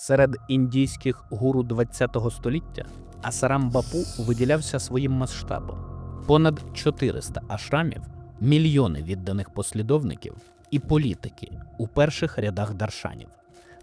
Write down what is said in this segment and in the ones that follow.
Серед індійських гуру ХХ століття Асарам Бапу виділявся своїм масштабом: понад 400 ашрамів, мільйони відданих послідовників і політики у перших рядах даршанів.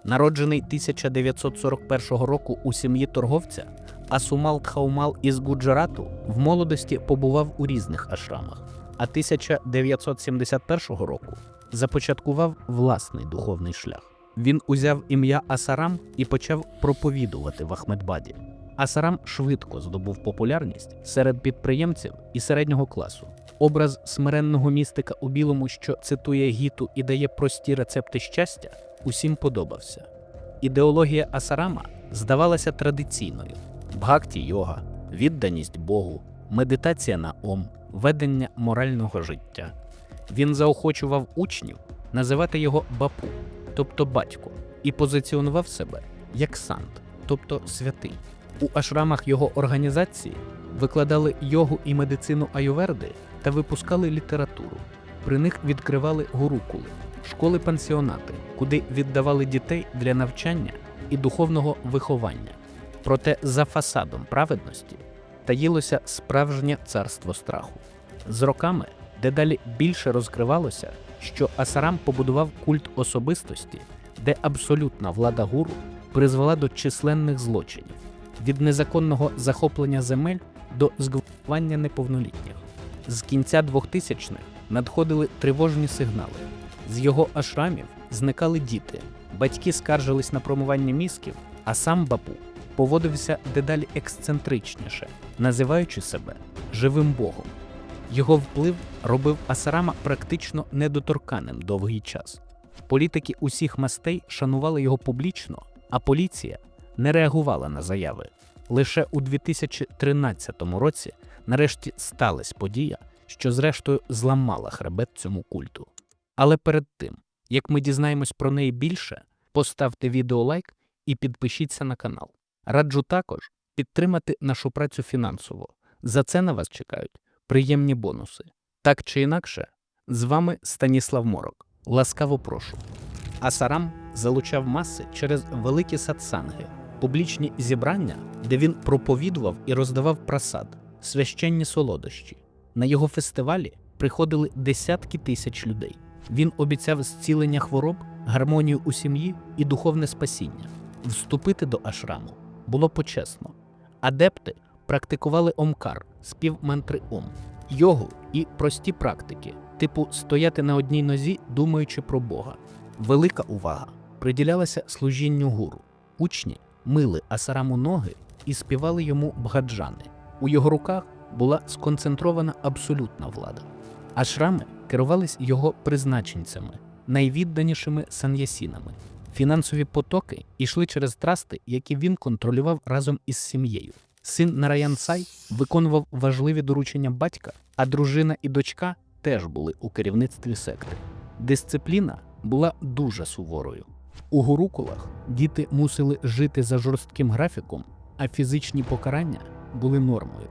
Народжений 1941 року у сім'ї торговця, Асумал Тхаумал із Гуджарату в молодості побував у різних ашрамах, а 1971 року започаткував власний духовний шлях. Він узяв ім'я Асарам і почав проповідувати в Ахмедбаді. Асарам швидко здобув популярність серед підприємців і середнього класу. Образ смиренного містика у білому, що цитує гіту і дає прості рецепти щастя, усім подобався. Ідеологія Асарама здавалася традиційною: бхакті йога, відданість Богу, медитація на ом, ведення морального життя. Він заохочував учнів називати його бапу, тобто батько, і позиціонував себе як сант, тобто святий. У ашрамах його організації викладали йогу і медицину аюверди та випускали літературу. При них відкривали гурукули, школи-пансіонати, куди віддавали дітей для навчання і духовного виховання. Проте за фасадом праведності таїлося справжнє царство страху. З роками дедалі більше розкривалося, що Асарам побудував культ особистості, де абсолютна влада гуру призвела до численних злочинів від незаконного захоплення земель до зґвалтування неповнолітніх. З кінця 2000-х надходили тривожні сигнали. З його ашрамів зникали діти, батьки скаржились на промивання мізків, а сам бапу поводився дедалі ексцентричніше, називаючи себе живим богом. Його вплив робив Асарама практично недоторканим довгий час. Політики усіх мастей шанували його публічно, а поліція не реагувала на заяви. Лише у 2013 році нарешті сталася подія, що зрештою зламала хребет цьому культу. Але перед тим, як ми дізнаємось про неї більше, поставте відео лайк і підпишіться на канал. Раджу також підтримати нашу працю фінансово. За це на вас чекають приємні бонуси. Так чи інакше, з вами Станіслав Морок. Ласкаво прошу. Асарам залучав маси через великі сатсанги, публічні зібрання, де він проповідував і роздавав прасад, священні солодощі. На його фестивалі приходили десятки тисяч людей. Він обіцяв зцілення хвороб, гармонію у сім'ї і духовне спасіння. Вступити до ашраму було почесно. Адепти практикували омкар, спів мантри йогу і прості практики, типу стояти на одній нозі, думаючи про Бога. Велика увага приділялася служінню гуру. Учні мили асараму ноги і співали йому бгаджани. У його руках була сконцентрована абсолютна влада. Ашрами керувались його призначенцями, найвідданішими сан'ясінами. Фінансові потоки йшли через трасти, які він контролював разом із сім'єю. Син Нараян Сай виконував важливі доручення батька, а дружина і дочка теж були у керівництві секти. Дисципліна була дуже суворою. У гурукулах діти мусили жити за жорстким графіком, а фізичні покарання були нормою.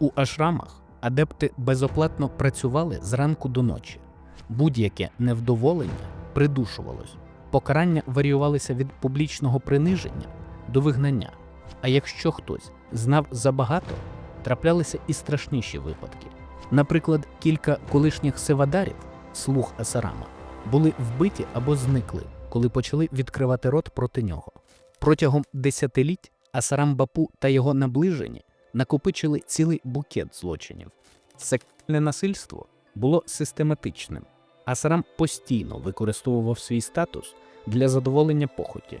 У ашрамах адепти безоплатно працювали зранку до ночі. Будь-яке невдоволення придушувалось. Покарання варіювалися від публічного приниження до вигнання. А якщо хтось знав забагато, траплялися і страшніші випадки. Наприклад, кілька колишніх севадарів, слуг Асарама, були вбиті або зникли, коли почали відкривати рот проти нього. Протягом десятиліть Асарам Бапу та його наближені накопичили цілий букет злочинів. Сексуальне насильство було систематичним. Асарам постійно використовував свій статус для задоволення похоті.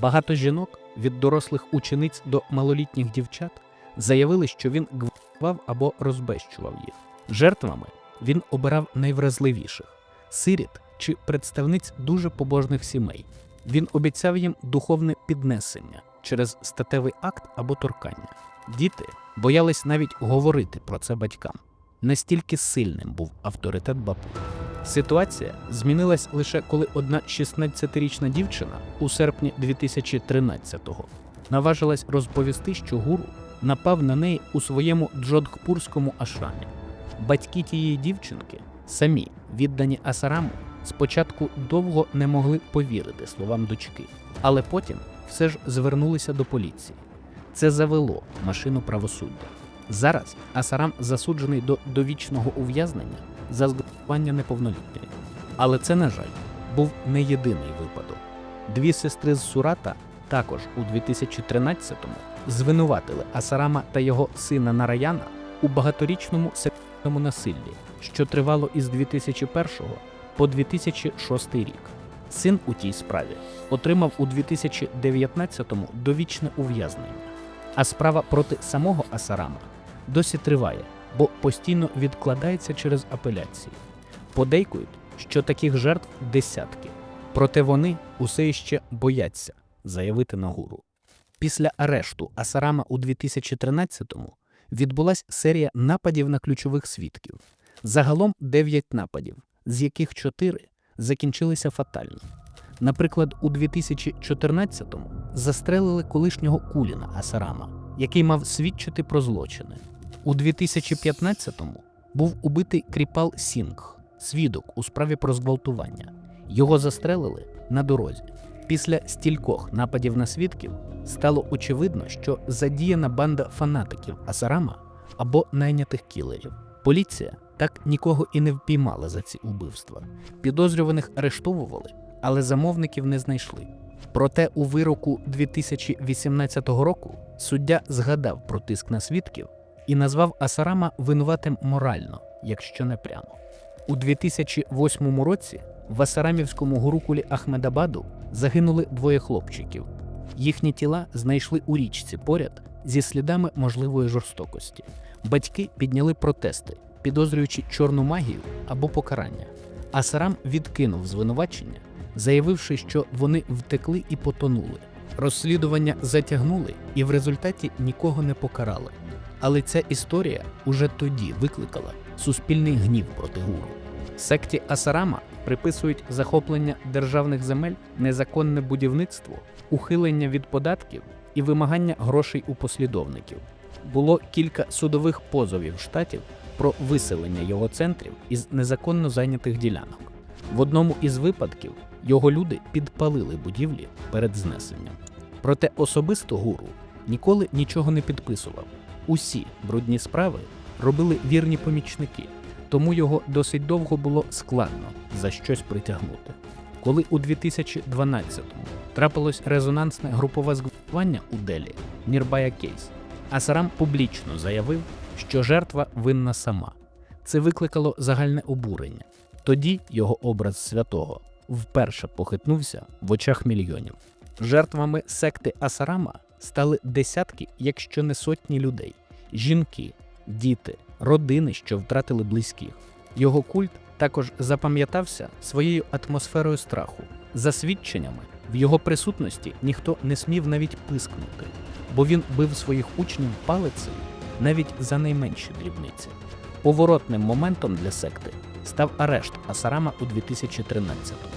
Багато жінок від дорослих учениць до малолітніх дівчат заявили, що він гвалтував або розбещував їх. Жертвами він обирав найвразливіших сиріт чи представниць дуже побожних сімей. Він обіцяв їм духовне піднесення через статевий акт або торкання. Діти боялись навіть говорити про це батькам. Настільки сильним був авторитет Бапу. Ситуація змінилась лише коли одна 16-річна дівчина у серпні 2013-го наважилась розповісти, що гуру напав на неї у своєму джодхпурському ашрамі. Батьки тієї дівчинки, самі віддані Асараму, спочатку довго не могли повірити словам дочки, але потім все ж звернулися до поліції. Це завело машину правосуддя. Зараз Асарам засуджений до довічного ув'язнення за зґвалтування неповнолітньої. Але це, на жаль, був не єдиний випадок. Дві сестри з Сурата також у 2013-му звинуватили Асарама та його сина Нараяна у багаторічному сексуальному насиллі, що тривало із 2001 по 2006 рік. Син у тій справі отримав у 2019-му довічне ув'язнення. А справа проти самого Асарама досі триває, бо постійно відкладається через апеляції. Подейкують, що таких жертв десятки, проте вони усе іще бояться заявити на гуру. Після арешту Асарама у 2013-му відбулась серія нападів на ключових свідків. Загалом 9 нападів, з яких 4 закінчилися фатально. Наприклад, у 2014-му застрелили колишнього Куліна Асарама, який мав свідчити про злочини. У 2015-му був убитий Кріпал Сінгх, свідок у справі про зґвалтування. Його застрелили на дорозі. Після стількох нападів на свідків стало очевидно, що задіяна банда фанатиків Асарама або найнятих кілерів. Поліція так нікого і не впіймала за ці убивства. Підозрюваних арештовували, але замовників не знайшли. Проте у вироку 2018 року суддя згадав про тиск на свідків і назвав Асарама винуватим морально, якщо не прямо. У 2008 році в Асарамівському гурукулі Ахмедабаду загинули двоє хлопчиків. Їхні тіла знайшли у річці поряд зі слідами можливої жорстокості. Батьки підняли протести, підозрюючи чорну магію або покарання. Асарам відкинув звинувачення, заявивши, що вони втекли і потонули. Розслідування затягнули і в результаті нікого не покарали. Але ця історія уже тоді викликала суспільний гнів проти гуру. Секті Асарама приписують захоплення державних земель, незаконне будівництво, ухилення від податків і вимагання грошей у послідовників. Було кілька судових позовів штатів про виселення його центрів із незаконно зайнятих ділянок. В одному із випадків його люди підпалили будівлі перед знесенням. Проте особисто гуру ніколи нічого не підписував. Усі брудні справи робили вірні помічники, тому його досить довго було складно за щось притягнути. Коли у 2012-му трапилось резонансне групове зґвалтування у Делі Нірбая Кейс, Асарам публічно заявив, що жертва винна сама. Це викликало загальне обурення. Тоді його образ святого вперше похитнувся в очах мільйонів. Жертвами секти Асарама стали десятки, якщо не сотні людей: жінки, діти, родини, що втратили близьких. Його культ також запам'ятався своєю атмосферою страху. За свідченнями, в його присутності ніхто не смів навіть пискнути, бо він бив своїх учнів палицею навіть за найменші дрібниці. Поворотним моментом для секти став арешт Асарама у 2013-му.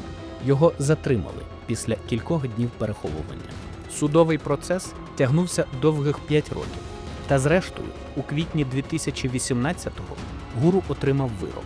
Його затримали після кількох днів переховування. Судовий процес тягнувся довгих 5 років. Та зрештою, у квітні 2018-го гуру отримав вирок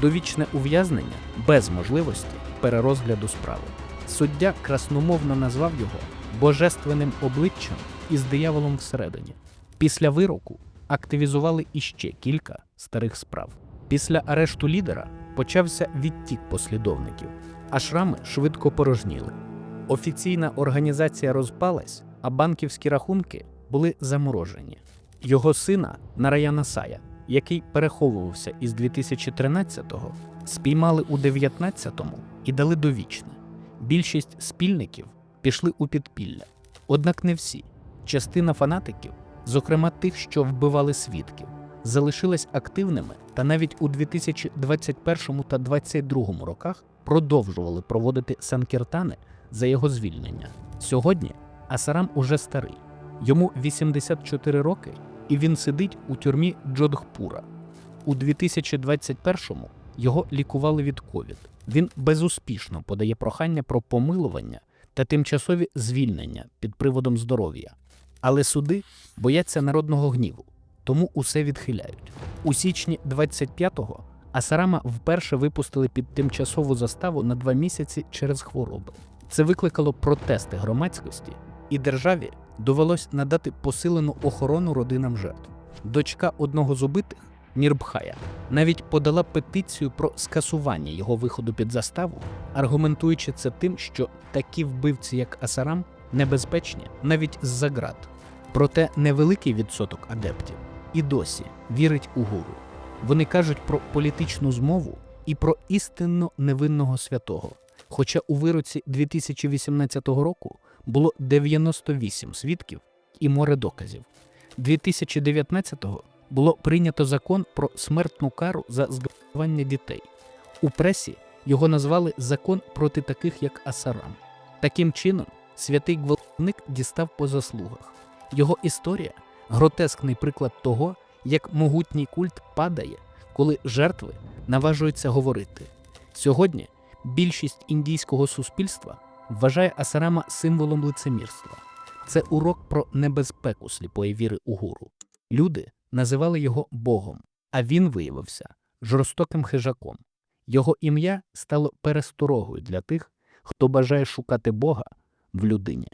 довічне ув'язнення без можливості перерозгляду справи. Суддя красномовно назвав його божественним обличчям із дияволом всередині. Після вироку активізували іще кілька старих справ. Після арешту лідера почався відтік послідовників, а шрами швидко порожніли. Офіційна організація розпалась, а банківські рахунки були заморожені. Його сина Нараяна Сая, який переховувався із 2013-го, спіймали у 19-му і дали довічне. Більшість спільників пішли у підпілля. Однак не всі. Частина фанатиків, зокрема тих, що вбивали свідків, залишилась активними та навіть у 2021 та 2022 роках продовжували проводити санкіртани за його звільнення. Сьогодні Асарам уже старий, йому 84 роки, і він сидить у тюрмі Джодхпура. У 2021-му його лікували від ковід. Він безуспішно подає прохання про помилування та тимчасові звільнення під приводом здоров'я. Але суди бояться народного гніву, тому усе відхиляють. У січні 25-го Асарама вперше випустили під тимчасову заставу на два місяці через хвороби. Це викликало протести громадськості і державі довелось надати посилену охорону родинам жертв. Дочка одного з убитих, Нірбхая, навіть подала петицію про скасування його виходу під заставу, аргументуючи це тим, що такі вбивці, як Асарам, небезпечні навіть з-за ґрат. Проте невеликий відсоток адептів і досі вірить у гуру. Вони кажуть про політичну змову і про істинно невинного святого. Хоча у вироці 2018 року було 98 свідків і море доказів. 2019-го було прийнято закон про смертну кару за зґвалтування дітей. У пресі його назвали закон проти таких, як Асарам. Таким чином, святий гвалтівник дістав по заслугах. Його історія гротескний приклад того, як могутній культ падає, коли жертви наважуються говорити. Сьогодні більшість індійського суспільства вважає Асарама символом лицемірства. Це урок про небезпеку сліпої віри у гуру. Люди називали його Богом, а він виявився жорстоким хижаком. Його ім'я стало пересторогою для тих, хто бажає шукати Бога в людині.